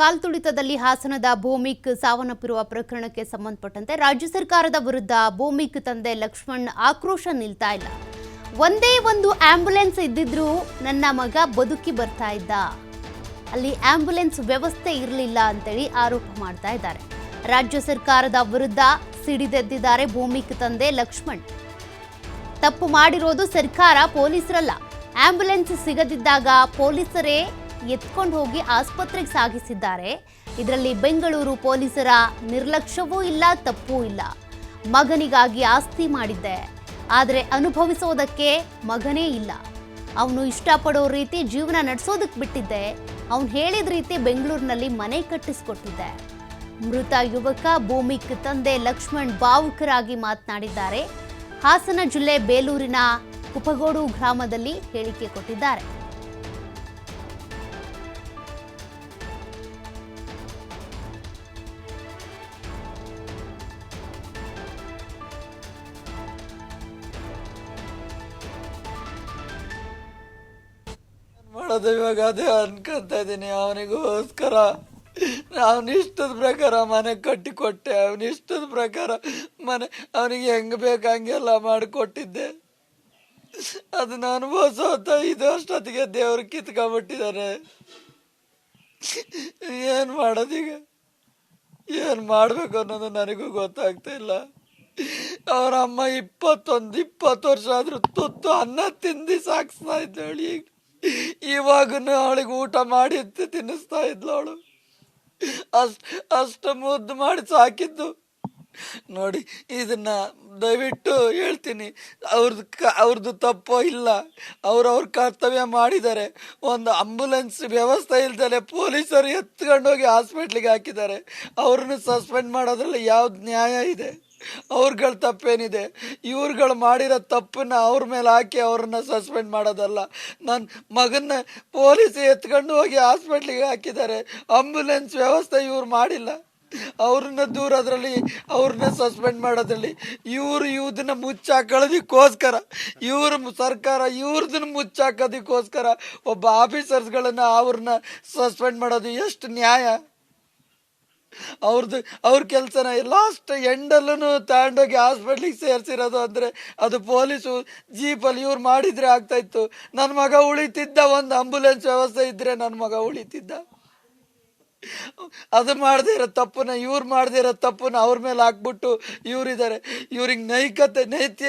ಕಾಲ್ತುಳಿತದಲ್ಲಿ ಹಾಸನದ ಭೂಮಿಕ್ ಸಾವನ್ನಪ್ಪಿರುವ ಪ್ರಕರಣಕ್ಕೆ ಸಂಬಂಧಪಟ್ಟಂತೆ ರಾಜ್ಯ ಸರ್ಕಾರದ ವಿರುದ್ಧ ಭೂಮಿಕ್ ತಂದೆ ಲಕ್ಷ್ಮಣ್ ಆಕ್ರೋಶ ನಿಲ್ತಾ ಇಲ್ಲ. ಒಂದೇ ಒಂದು ಆಂಬ್ಯುಲೆನ್ಸ್ ಇದ್ದಿದ್ರೂ ನನ್ನ ಮಗ ಬದುಕಿ ಬರ್ತಾ ಇದ್ದ. ಅಲ್ಲಿ ಆಂಬ್ಯುಲೆನ್ಸ್ ವ್ಯವಸ್ಥೆ ಇರಲಿಲ್ಲ ಅಂತೇಳಿ ಆರೋಪ ಮಾಡ್ತಾ ಇದ್ದಾರೆ. ರಾಜ್ಯ ಸರ್ಕಾರದ ವಿರುದ್ಧ ಸಿಡಿದೆದ್ದಿದ್ದಾರೆ ಭೂಮಿಕ್ ತಂದೆ ಲಕ್ಷ್ಮಣ್. ತಪ್ಪು ಮಾಡಿರೋದು ಸರ್ಕಾರ, ಪೊಲೀಸರಲ್ಲ. ಆಂಬ್ಯುಲೆನ್ಸ್ ಸಿಗದಿದ್ದಾಗ ಪೊಲೀಸರೇ ಎತ್ಕೊಂಡು ಹೋಗಿ ಆಸ್ಪತ್ರೆಗೆ ಸಾಗಿಸಿದ್ದಾರೆ. ಇದರಲ್ಲಿ ಬೆಂಗಳೂರು ಪೊಲೀಸರ ನಿರ್ಲಕ್ಷ್ಯವೂ ಇಲ್ಲ, ತಪ್ಪೂ ಇಲ್ಲ. ಮಗನಿಗಾಗಿ ಆಸ್ತಿ ಮಾಡಿದ್ದೆ. ಆದರೆ ಅನುಭವಿಸೋದಕ್ಕೆ ಮಗನೇ ಇಲ್ಲ. ಅವನು ಇಷ್ಟಪಡೋ ರೀತಿ ಜೀವನ ನಡೆಸೋದಕ್ಕೆ ಬಿಟ್ಟಿದ್ದೆ. ಅವನು ಹೇಳಿದ ರೀತಿ ಬೆಂಗಳೂರಿನಲ್ಲಿ ಮನೆ ಕಟ್ಟಿಸ್ಕೊಟ್ಟಿದ್ದೆ. ಮೃತ ಯುವಕ, ಭೂಮಿಕ್ ತಂದೆ ಲಕ್ಷ್ಮಣ್ ಭಾವುಕರಾಗಿ ಮಾತನಾಡಿದ್ದಾರೆ. ಹಾಸನ ಜಿಲ್ಲೆ ಬೇಲೂರಿನ ಕುಪಗೋಡು ಗ್ರಾಮದಲ್ಲಿ ಹೇಳಿಕೆ ಕೊಟ್ಟಿದ್ದಾರೆ. ಮಾಡೋದು ಇವಾಗ ಅದೇ ಅನ್ಕೊಂತ ಇದ್ದೀನಿ. ಅವನಿಗೋಸ್ಕರ ಅವನ ಇಷ್ಟದ ಪ್ರಕಾರ ಮನೆ ಕಟ್ಟಿ ಕೊಟ್ಟೆ ಅವನ ಇಷ್ಟದ ಪ್ರಕಾರ ಮನೆ ಅವನಿಗೆ ಹೆಂಗ್ ಬೇಕು ಹಂಗೆಲ್ಲ ಮಾಡಿಕೊಟ್ಟಿದ್ದೆ. ಅದನ್ನ ಅನುಭವಿಸೋತ ಇದು ಅಷ್ಟೊತ್ತಿಗೆ ದೇವ್ರು ಕಿತ್ಕೊಂಡ್ಬಿಟ್ಟಿದ್ದಾರೆ ಏನ್ ಮಾಡೋದೀಗ ಏನ್ ಮಾಡ್ಬೇಕು ಅನ್ನೋದು ನನಗೂ ಗೊತ್ತಾಗ್ತಾ ಇಲ್ಲ. ಅವರ ಅಮ್ಮ ಇಪ್ಪತ್ತೊಂದು, ಇಪ್ಪತ್ತು ವರ್ಷ ಆದ್ರೂ ತುತ್ತು ಅನ್ನ ತಿಂದು ಸಾಕ್ಸ್ತಾ ಹೇಳಿ ಈಗ. ಇವಾಗನು ಅವಳಿಗೆ ಊಟ ಮಾಡಿ ತಿನ್ನಿಸ್ತಾ ಇದ್ಲು ಅವಳು. ಅಷ್ಟು ಅಷ್ಟು ಮುದ್ದು ಮಾಡಿ ಸಾಕಿದ್ದು. ನೋಡಿ, ಇದನ್ನ ದಯವಿಟ್ಟು ಹೇಳ್ತೀನಿ. ಅವ್ರದ್ದು ಕ ಅವ್ರದ್ದು ತಪ್ಪೋ ಇಲ್ಲ. ಅವ್ರು ಅವ್ರ ಕರ್ತವ್ಯ ಮಾಡಿದ್ದಾರೆ. ಒಂದು ಆಂಬುಲೆನ್ಸ್ ವ್ಯವಸ್ಥೆ ಇಲ್ದಲೆ ಪೊಲೀಸರು ಎತ್ಕೊಂಡೋಗಿ ಹಾಸ್ಪಿಟ್ಲಿಗೆ ಹಾಕಿದ್ದಾರೆ. ಅವ್ರನ್ನ ಸಸ್ಪೆಂಡ್ ಮಾಡೋದ್ರಲ್ಲಿ ಯಾವ್ದು ನ್ಯಾಯ ಇದೆ? ಅವ್ರಗಳ ತಪ್ಪೇನಿದೆ. ಇವ್ರುಗಳು ಮಾಡಿರೋ ತಪ್ಪನ್ನ ಅವ್ರ ಮೇಲೆ ಹಾಕಿ ಅವ್ರನ್ನ ಸಸ್ಪೆಂಡ್ ಮಾಡೋದಲ್ಲ. ನನ್ನ ಮಗನ್ನ ಪೊಲೀಸ್ ಎತ್ಕೊಂಡು ಹೋಗಿ ಹಾಸ್ಪಿಟ್ಲಿಗೆ ಹಾಕಿದ್ದಾರೆ. ಆಂಬುಲೆನ್ಸ್ ವ್ಯವಸ್ಥೆ ಇವ್ರು ಮಾಡಿಲ್ಲ. ಅವ್ರನ್ನ ದೂರದ್ರಲ್ಲಿ ಅವ್ರನ್ನ ಸಸ್ಪೆಂಡ್ ಮಾಡೋದ್ರಲ್ಲಿ. ಇವರು ಇವ್ದನ್ನ ಮುಚ್ಚಾಕೊಳ್ಳೋದಕ್ಕೋಸ್ಕರ, ಇವ್ರ ಸರ್ಕಾರ ಇವ್ರದನ್ನ ಮುಚ್ಚಾಕೋದಕ್ಕೋಸ್ಕರ ಒಬ್ಬ ಆಫೀಸರ್ಸ್ಗಳನ್ನು ಅವ್ರನ್ನ ಸಸ್ಪೆಂಡ್ ಮಾಡೋದು ಎಷ್ಟು ನ್ಯಾಯ. ಅವ್ರದ್ದು ಅವ್ರ ಕೆಲಸನ ಲಾಸ್ಟ್ ಎಂಡಲ್ಲೂ ತಗೊಂಡೋಗಿ ಹಾಸ್ಪಿಟ್ಲಿಗೆ ಸೇರಿಸಿರೋದು ಅಂದರೆ ಅದು ಪೊಲೀಸು ಜೀಪಲ್ಲಿ ಇವ್ರು ಮಾಡಿದರೆ ಆಗ್ತಾಯಿತ್ತು ನನ್ನ ಮಗ ಉಳಿತಿದ್ದ ಒಂದು ಆಂಬುಲೆನ್ಸ್ ವ್ಯವಸ್ಥೆ ಇದ್ದರೆ ನನ್ನ ಮಗ ಉಳಿತಿದ್ದ. ಅದು ಮಾಡದೇ ಇರೋ ತಪ್ಪನ್ನ, ಇವ್ರು ಮಾಡದೇ ಇರೋ ತಪ್ಪನ್ನ ಅವ್ರ ಮೇಲೆ ಹಾಕ್ಬಿಟ್ಟು ಇವರಿದ್ದಾರೆ ಇವ್ರಿಗೆ ನೈಕತೆ, ನೈತಿ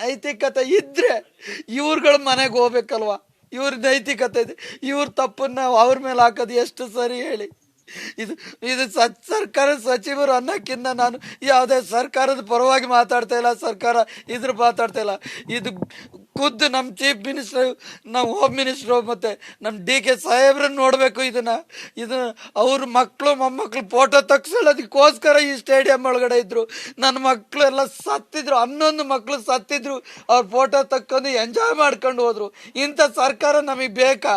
ನೈತಿಕತೆ ಇದ್ದರೆ ಇವ್ರುಗಳು ಮನೆಗೆ ಹೋಗ್ಬೇಕಲ್ವ? ಇವ್ರ ನೈತಿಕತೆ ಇದೆ. ಇವ್ರ ತಪ್ಪನ್ನ ಅವ್ರ ಮೇಲೆ ಹಾಕೋದು ಎಷ್ಟು ಸರಿ ಹೇಳಿ. ಇದು ಇದು ಸ ಸರ್ಕಾರದ ಸಚಿವರು ಅನ್ನೋಕ್ಕಿಂತ ನಾನು ಯಾವುದೇ ಸರ್ಕಾರದ ಪರವಾಗಿ ಮಾತಾಡ್ತಾ ಇಲ್ಲ, ಸರ್ಕಾರ ಇದ್ರ ಮಾತಾಡ್ತಾ ಇಲ್ಲ. ಇದು ಖುದ್ದು ನಮ್ಮ ಚೀಫ್ ಮಿನಿಸ್ಟರ್ ನಮ್ಮ ಹೋಮ್ ಮಿನಿಸ್ಟ್ರು ಮತ್ತು ನಮ್ಮ ಡಿ ಕೆ ಸಾಹೇಬ್ರನ್ನ ನೋಡಬೇಕು ಇದನ್ನು. ಇದು ಅವ್ರ ಮಕ್ಕಳು ಮೊಮ್ಮಕ್ಕಳು ಫೋಟೋ ಅದಕ್ಕೋಸ್ಕರ ಈ ಸ್ಟೇಡಿಯಂ ಒಳಗಡೆ ಇದ್ದರು ನನ್ನ ಮಕ್ಕಳು ಎಲ್ಲ ಸತ್ತಿದ್ರು, ಹನ್ನೊಂದು ಮಕ್ಕಳು ಸತ್ತಿದ್ರು. ಅವ್ರ ಫೋಟೋ ತಕ್ಕೊಂಡು ಎಂಜಾಯ್ ಮಾಡ್ಕೊಂಡು ಹೋದರು. ಇಂಥ ಸರ್ಕಾರ ನಮಗೆ ಬೇಕಾ?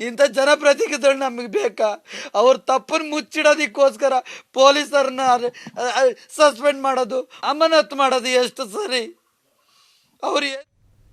ಇಂಥ ಜನಪ್ರತಿನಿಧಿಗಳು ನಮಗೆ ಬೇಕಾ? ಅವ್ರ ತಪ್ಪನ್ನು ಮುಚ್ಚಿಡೋದಕ್ಕೋಸ್ಕರ ಪೊಲೀಸರನ್ನ ಸಸ್ಪೆಂಡ್ ಮಾಡೋದು, ಅಮಾನತ್ ಮಾಡೋದು ಎಷ್ಟು ಸರಿ? ಅವ್ರು ಏ-